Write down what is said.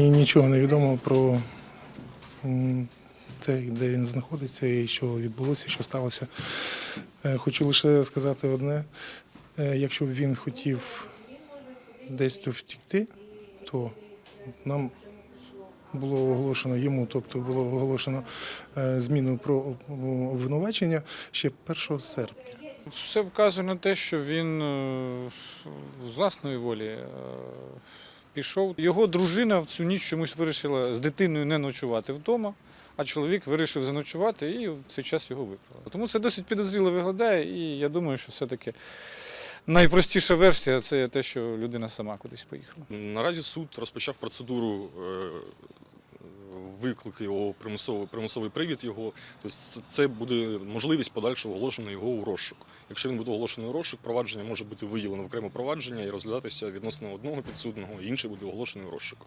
Нічого не відомо про те, де він знаходиться і що відбулося, що сталося. Е, Хочу лише сказати одне: Е, якщо б він хотів десь то втікти, то нам було оголошено йому, тобто було оголошено е, зміну про обвинувачення ще 1 серпня. Все вказує на те, що він з власної волі пішов. Його дружина в цю ніч чомусь вирішила з дитиною не ночувати вдома, а чоловік вирішив заночувати і в цей час його викрали. Тому це досить підозріло виглядає, і я думаю, що все-таки найпростіша версія це те, що людина сама кудись поїхала. Наразі суд розпочав процедуру е, виклик його примусовий, примусовий привід його. Тобто це- буде можливість подальшого оголошення його у розшук. Якщо він буде оголошений у розшук, провадження може бути виділено в окреме провадження і розглядатися відносно одного підсудного, інший буде оголошений у розшук.